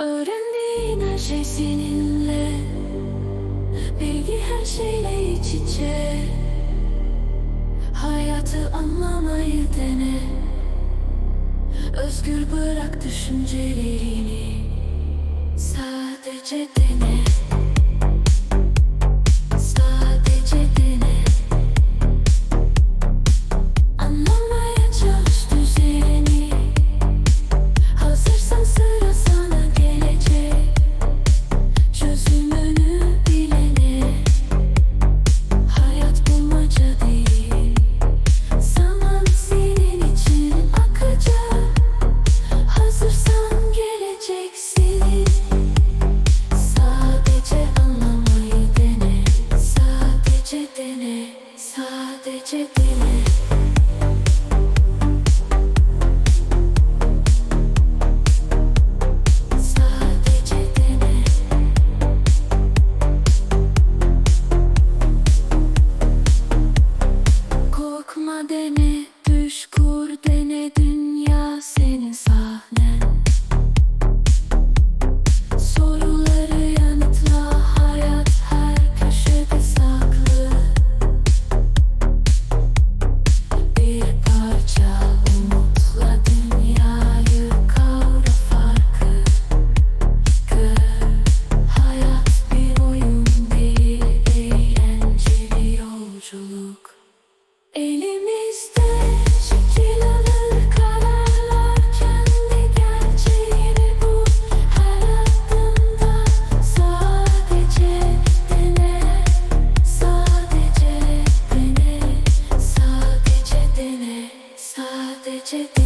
Öğrendiğin her şey seninle. Bilgi her şeyle iç içe. Hayatı anlamayı dene. Özgür bırak düşüncelerini. Sadece dene Sadece dene, sadece dene. magic